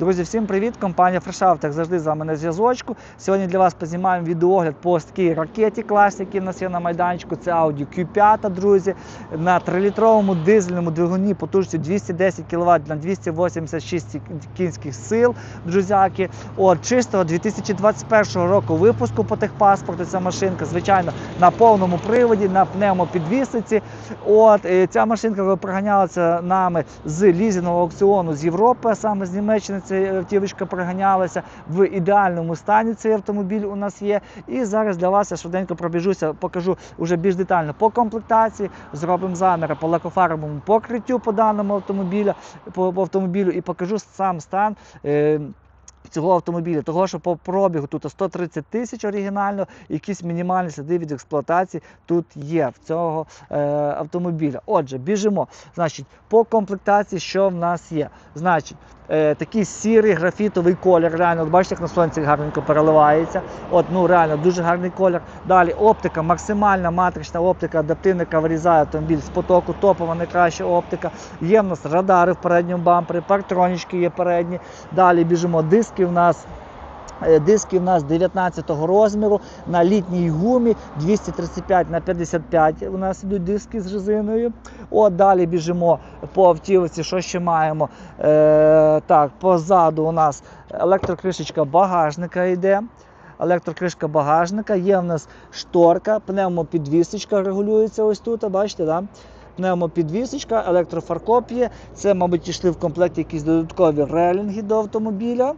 Друзі, всім привіт! Компанія FreshAuto, як завжди з вами на зв'язочку. Сьогодні для вас познімаємо відеогляд по такій ракеті класі, які в нас є на майданчику. Це Audi Q5, друзі, на 3-літровому дизельному двигуні потужністю 210 кВт на 286 кінських сил. Друзяки, от чистого 2021 року випуску по техпаспорту. Ця машинка, звичайно, на повному приводі, на пневмопідвісниці. От ця машинка приганялася нами з лізінгового аукціону з Європи, саме з Німеччини. Ця автівочка приганялася в ідеальному стані. Цей автомобіль у нас є. І зараз для вас я швиденько пробіжуся, покажу вже більш детально по комплектації. Зробимо заміри по лакофарбовому покриттю по даному автомобілю, по, по автомобілю і покажу сам стан. Е, Цього автомобіля, того, що по пробігу тут 130 тисяч оригінально, якісь мінімальні сліди від експлуатації тут є в цього е, автомобіля. Отже, біжимо. Значить, по комплектації, що в нас є? Значить, е, такий сірий графітовий колір. Реально, от бачите, як на сонці гарненько переливається. От, ну реально дуже гарний колір. Далі оптика, максимальна матрична оптика, адаптивника вирізає автомобіль з потоку, топова найкраща оптика. Є в нас радари в передньому бампері, партронічки є передні. Далі біжимо диски в нас. Е, Диски в нас 19 розміру на літній гумі 235 на 55 у нас ідуть диски з резиною. От далі біжимо по автівці. Що ще маємо? Е, так, позаду у нас електрокришечка багажника йде. Електрокришка багажника, є в нас шторка, пневмопідвісочка регулюється ось тут, бачите, да? Пневмопідвісочка, електрофаркоп. Це, мабуть, йшли в комплекті якісь додаткові релінги до автомобіля.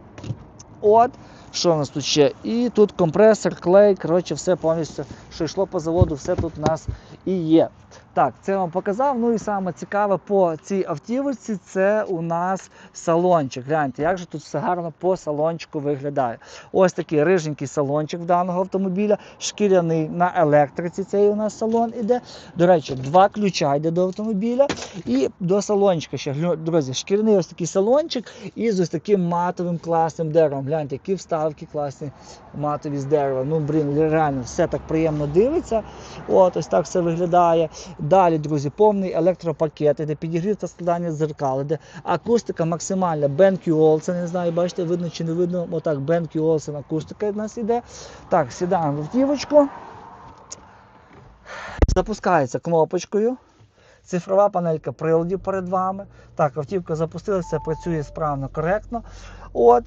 От, що у нас тут ще? І тут компресор, клей, коротше, все повністю, що йшло по заводу, все тут у нас і є. Так, це я вам показав. Ну і саме цікаве по цій автівці це у нас салончик. Гляньте, як же тут все гарно по салончику виглядає. Ось такий риженький салончик в даного автомобіля, шкіряний на електриці. Цей у нас салон іде. До речі, два ключа йде до автомобіля. І до салончика ще, друзі, шкіряний ось такий салончик і з ось таким матовим класним деревом. Гляньте, які вставки класні матові з дерева. Ну, блін, реально, все так приємно дивиться. От, ось так все виглядає. Далі, друзі, повний електропакет, де підігрів та складання дзеркал, де акустика максимальна. BenQ Olsen, не знаю, бачите, видно чи не видно. Отак, BenQ Olsen акустика в нас іде. Так, сідаємо в автівочку. Запускається кнопочкою. Цифрова панелька приладів перед вами. Так, автівка запустилася, працює справно, коректно. От.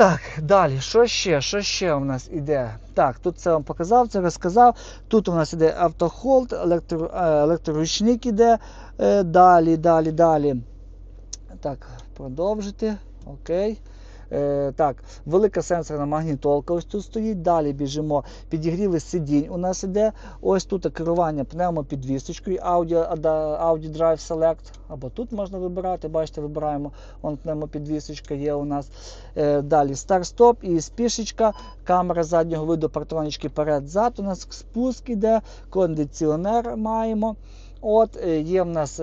Так, далі, що ще? Що ще у нас іде? Так, тут це вам показав, це розказав. Тут у нас іде автохолд, електро, е, електроручник іде. Е, Далі, далі, далі. Так, продовжити. Окей. Е, так, велика сенсорна магнітолка ось тут стоїть. Далі біжимо. Підігріли сидінь. У нас іде. Ось тут керування пневмопідвісочкою, Audi, Audi Drive Select. Або тут можна вибирати. Бачите, вибираємо. Вон пневмопідвісочка є у нас. Е, далі старт-стоп і спішечка, камера заднього виду, партронічки перед-зад. У нас спуск іде, кондиціонер маємо. От, е, є в нас.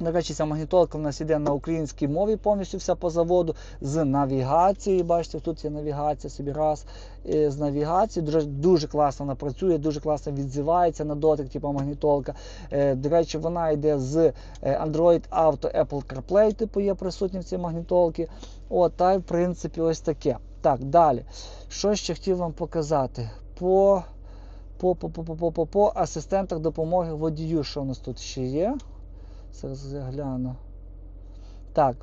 До речі, ця магнітолка в нас іде на українській мові повністю вся по заводу з навігацією. Бачите, тут є навігація собі раз е, з навігацією. Дуже, дуже класно вона працює, дуже класно відзивається на дотик, типу магнітолка. Е, До речі, вона йде з е, Android Auto Apple CarPlay, типу є присутні в цій магнітолці. От, та в принципі ось таке. Так, далі. Що ще хотів вам показати? По, по, по, по, по, по, по, по асистентах допомоги водію, що у нас тут ще є? Зараз я гляну. Так.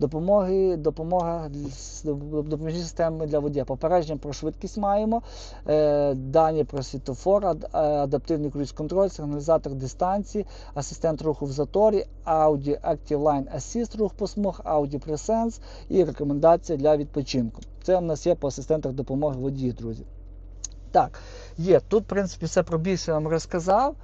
Допомоги, допомога допоміжні системи для водія. Попередження про швидкість маємо, е, дані про світофор, е, адаптивний круїз-контроль, сигналізатор дистанції, асистент руху в заторі, Audi Active Line Assist рух по смуг, Audi Presense і рекомендація для відпочинку. Це в нас є по асистентах допомоги водію, друзі. Так, є. Тут, в принципі, все про більше я вам розказав.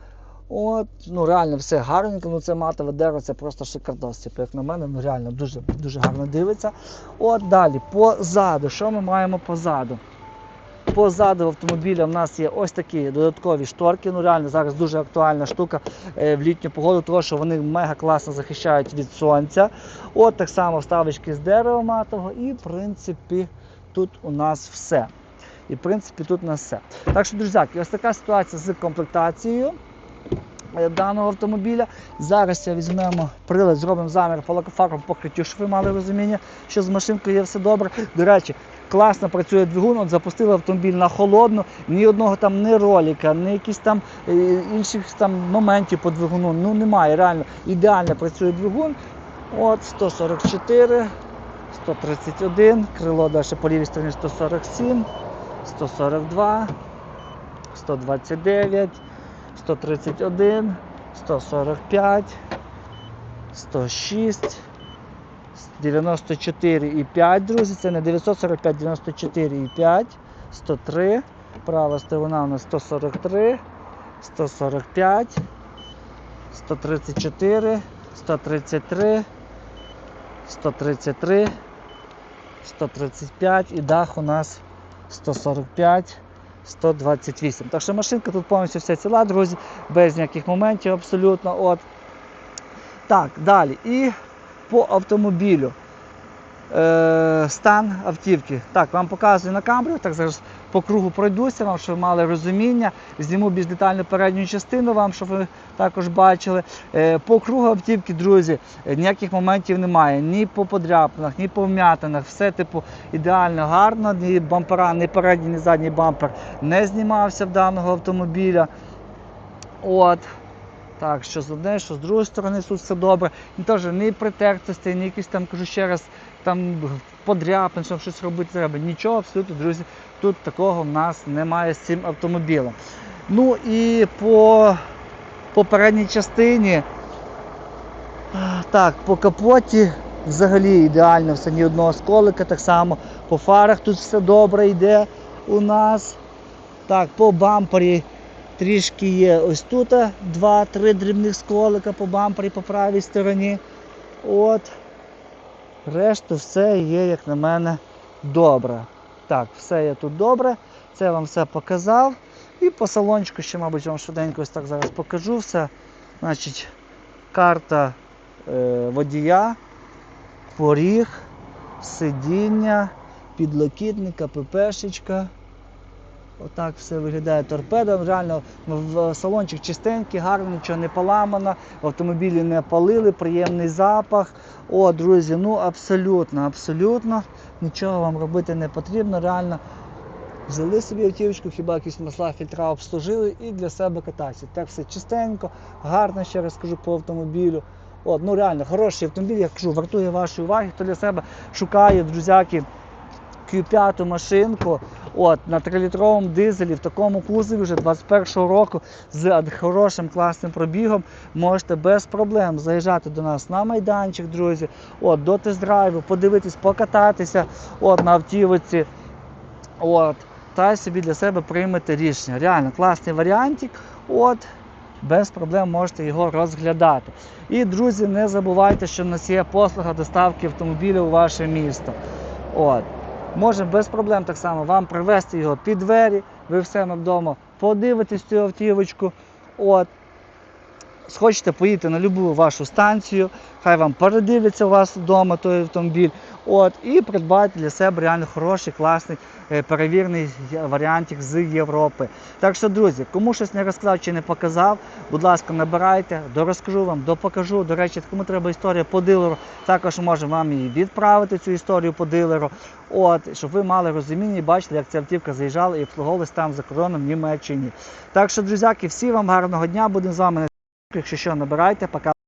От, ну реально все гарненько, ну це матове дерево, це просто шикардос. Типу, як на мене, ну реально дуже дуже гарно дивиться. От далі, позаду. Що ми маємо позаду? Позаду автомобіля в нас є ось такі додаткові шторки. Ну реально зараз дуже актуальна штука е, в літню погоду, тому що вони мега класно захищають від сонця. От так само вставочки з дерева матового, і в принципі тут у нас все. І в принципі тут у нас все. Так що, друзяки, ось така ситуація з комплектацією. Е, даного автомобіля. Зараз я візьмемо прилад, зробимо замір по лакофарбовому покриттю, щоб ви мали розуміння, що з машинкою є все добре. До речі, класно працює двигун, от запустили автомобіль на холодну, ні одного там ні роліка, ні якісь там е, інших там моментів по двигуну. Ну немає, реально ідеально працює двигун. От 144, 131, крило далі по лівій стороні 147, 142, 129, 131, 145, 106, 94,5, друзі, це не 945, 94,5, 103, права сторона у нас 143, 145, 134, 133, 133, 135 і дах у нас 145, 128. Так що машинка тут повністю вся ціла, друзі, без ніяких моментів абсолютно. От. Так, далі. І по автомобілю. Е, стан автівки. Так, вам показую на камеру, так зараз по кругу пройдуся вам, щоб ви мали розуміння. Зніму більш детально передню частину вам, щоб ви також бачили. Е, по кругу автівки, друзі, ніяких моментів немає. Ні по подряпинах, ні по вм'ятинах. Все типу ідеально гарно. Ні бампера, ні передній, ні задній бампер не знімався в даного автомобіля. От. Так, що з однієї, що з другої сторони тут все добре. Ні теж ні притертості, ні якісь там, кажу ще раз, там подряпин, щоб щось робити треба. Нічого абсолютно, друзі, тут такого в нас немає з цим автомобілем. Ну і по попередній частині, так, по капоті взагалі ідеально все, ні одного сколика, так само по фарах тут все добре йде у нас. Так, по бампері трішки є ось тут два-три дрібних сколика по бампері по правій стороні. От. Решту все є, як на мене, добре. Так, все є тут добре. Це вам все показав. І по салончику ще, мабуть, вам швиденько ось так зараз покажу все. Значить, карта е, водія, поріг, сидіння, підлокітника, ППшечка. Отак все виглядає торпеда. Реально салончик чистенький, гарно, нічого не поламано, автомобілі не палили, приємний запах. О, друзі, ну абсолютно, абсолютно нічого вам робити не потрібно. Реально взяли собі автівочку, хіба якісь масла, фільтра обслужили і для себе катаються. Так все чистенько, гарно, ще раз кажу, по автомобілю. От, ну реально, хороший автомобіль, я кажу, вартує вашої уваги, хто для себе шукає, друзяки. Q5 машинку от, на 3-літровому дизелі в такому кузові вже 21-го року з хорошим класним пробігом можете без проблем заїжджати до нас на майданчик, друзі, от, до тест-драйву, подивитись, покататися от, на автівці. От, та собі для себе приймете рішення. Реально класний варіантик. От, без проблем можете його розглядати. І, друзі, не забувайте, що в нас є послуга доставки автомобіля у ваше місто. От. Можемо без проблем так само вам привезти його під двері, ви в себе вдома подивитесь цю автівочку. От. Схочете поїдете на будь-яку вашу станцію, хай вам передивляться у вас вдома той автомобіль. От, і придбати для себе реально хороший, класний, е, перевірений варіантик з Європи. Так що, друзі, кому щось не розказав чи не показав, будь ласка, набирайте, дорозкажу вам, допокажу. До речі, кому треба історія по дилеру, також можемо вам її відправити, цю історію по дилеру. От, щоб ви мали розуміння і бачили, як ця автівка заїжджала і обслуговувалась там за кордоном в Німеччині. Так що, друзяки, всі вам гарного дня, будемо з вами. Якщо що, набирайте, пока.